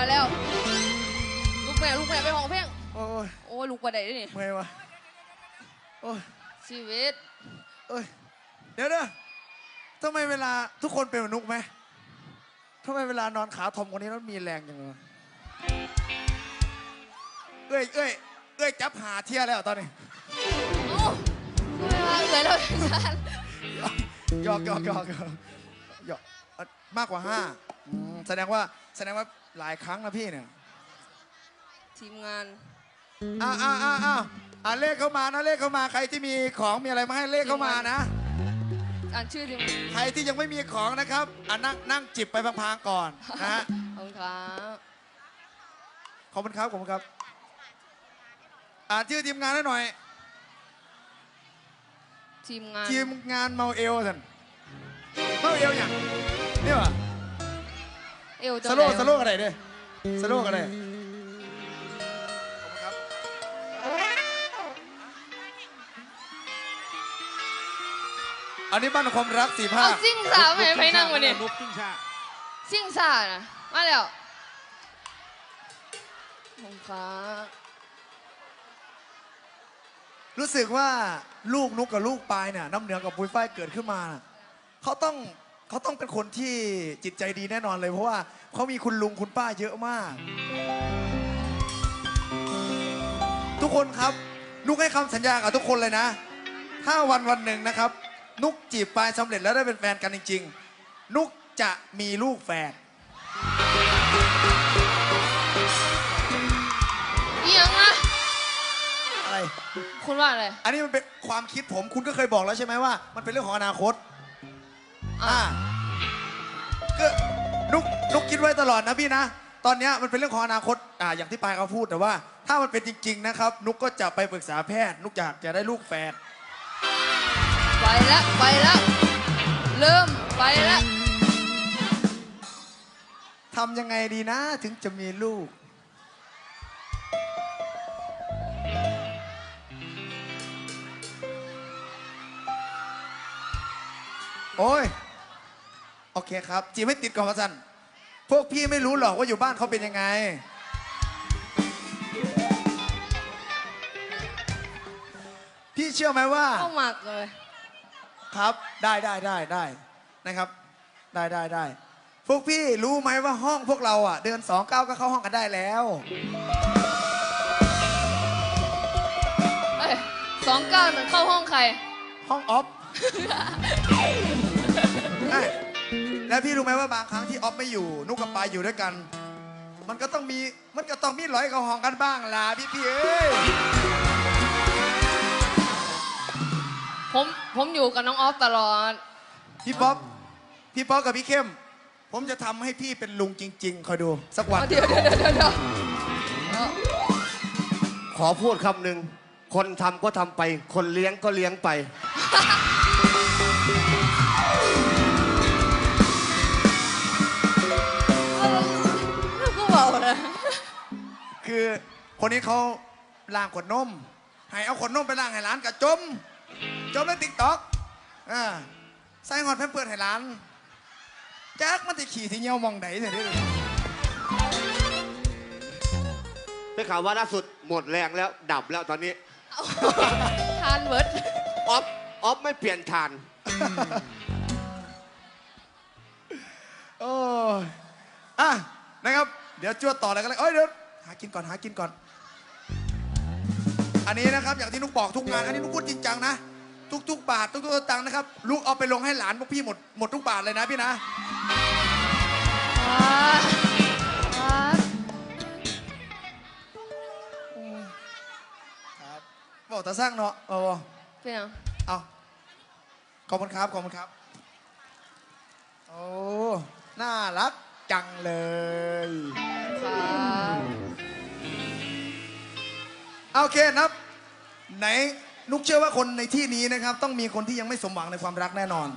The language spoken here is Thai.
อยแล้ว ลูกแม่ลูกแม่ไปห้องเพ่งโอ้ยโอ้ยลูกประเดี๋ยวนี่เมื่วะโอ้ยชีวิตเอ้ยเดี๋ยวเด้อทำไมเวลาทุกคนเป็นมนุษย์ไหมทำไมเวลานอนขาทอมคนนี้แล้วมีแรงอย่างเงี้ยเอ้ยเอ้ยเอ้ยจับหาเที่ยแล้วตอนนี้โอ้ไม่ว่าเลยแล้วกันหยอกยอกยอกหยอกมากกว่าห้า อืมแสดงว่าแสดงว่าหลายครั้งนะพี่เนี่ยทีมงาน อ้าวอ้าวอ้าวอ้าวอะเลขเข้ามานะเลขเข้ามาใครที่มีของมีอะไรมาให้เลขเข้ามานะ อ่านชื่อทีมใครที่ยังไม่มีของนะครับอะนั่งนั่งจิบไปพลางๆก่อนนะฮะ ขอบคุณครับขอบคุณครับขอบคุณครับ อ่านชื่อทีมงานให้หน่อย ทีมงาน ทีมงานเมาเอลสันเมาเอลอย่างนี่วะ เอวจะสโลว์สโลว์อะไรด้วยสโลว์อะไรขอบคุณครับอันนี้บ้านความรักสี่ภาเอาคซิ่งสาวไปไปนั่งมาเนี่ยลุกกิ้งชาซิ่งสาวนะมาแล้วขอบคุณครับรู้สึกว่าลูกนุกกับลูกปายเนี่ยน้ำเหนือกับปุ้ยฝ้ายเกิดขึ้นมาน่ะเขาต้อง เขาต้องเป็นคนที่จิตใจดีแน่นอนเลย เพราะว่าเขามีคุณลุงคุณป้าเยอะมาก ทุกคนครับนุกให้คำสัญญากับทุกคนเลยนะ ถ้าวันวันหนึ่งนะครับ นุกจีบปายสำเร็จแล้วได้เป็นแฟนกันจริง ๆ นุกจะมีลูกแฝดเอียงอะอะไร คุณว่าอะไร อันนี้มันเป็นความคิดผมคุณก็เคยบอกแล้วใช่ไหมว่า มันเป็นเรื่องของอนาคต อ่าก็นุกนุกคิดไว้ตลอดนะพี่นะ ตอนเนี้ยมันเป็นเรื่องของอนาคตอ่าอย่างที่ปายเขาพูดแต่ว่า ถ้ามันเป็นจริง ๆ นะครับ นุกก็จะไปปรึกษาแพทย์ นุกอยากจะได้ลูกแฝดไปแล้วไปแล้วเริ่มไปแล้วทำยังไงดีนะ ถึงจะมีลูก โอ้ยโอเคครับ จีบไม่ติดก่อนมาสันพวกพี่ไม่รู้หรอกว่าอยู่บ้านเขาเป็นยังไง พี่เชื่อไหมว่า เข้าหมักเลย ครับได้ได้ได้ได้นะครับ ได้ได้ได้พวกพี่รู้ไหมว่าห้องพวกเราอะ เดินสองเก้าก็เข้าห้องกันได้แล้ว เอ้ยสองเก้าหนึ่งเข้าห้องใคร ห้องออฟใช่ แล้วพี่รู้ไหมว่าบางครั้งที่ออฟไม่อยู่ นุกกับปายอยู่ด้วยกัน มันก็ต้องมีมันก็ต้องมีร้อยกับห้องกันบ้างล่ะพี่พี่เอ้ยผมผมอยู่กับน้องออฟตลอด พี่ป๊อปพี่ป๊อปกับพี่เข้ม ผมจะทำให้พี่เป็นลุงจริงๆคอยดูสักวัน เดี๋ยวเดี๋ยวเดี๋ยวเดี๋ยวเดี๋ยวขอพูดคำหนึ่งคนทำก็ทำไป คนเลี้ยงก็เลี้ยงไป คือคนนี้เขาล้างขวดนม ให้เอาขวดนมไปล้างให้ร้านกับจม จมในติ๊กต็อกอ่าใส่หอดแพมเปิดให้ร้านแจ็คมันจะขี่ที่เงี้ยวมองไหนเนี่ยดิได้ข่าวว่าล่าสุดหมดแรงแล้วดับแล้วตอนนี้ทานเบิร์ดออฟออฟไม่เปลี่ยนฐาน โอ้ยอะนะครับ เดี๋ยวจวดต่อเลยกันเลยเอ้ยเดี๋ยว หากินก่อนหากินก่อน อันนี้นะครับ อย่างที่นุกบอกทุกงานอันนี้นุกพูดจริงจังนะ ทุกๆบาท ทุกๆสตังค์นะครับลูกเอาไปลงให้หลานพวกพี่หมดหมดทุกบาทเลยนะพี่นะ ครับบอกต่สร้างเนาะเอาบ่เป็นยังเอาขอบคุณครับขอบคุณครับ โอ้ น่ารักจังเลย ครับ โอเคนับ ไหนนุกเชื่อว่าคนในที่นี้นะครับ ต้องมีคนที่ยังไม่สมหวังในความรักแน่นอน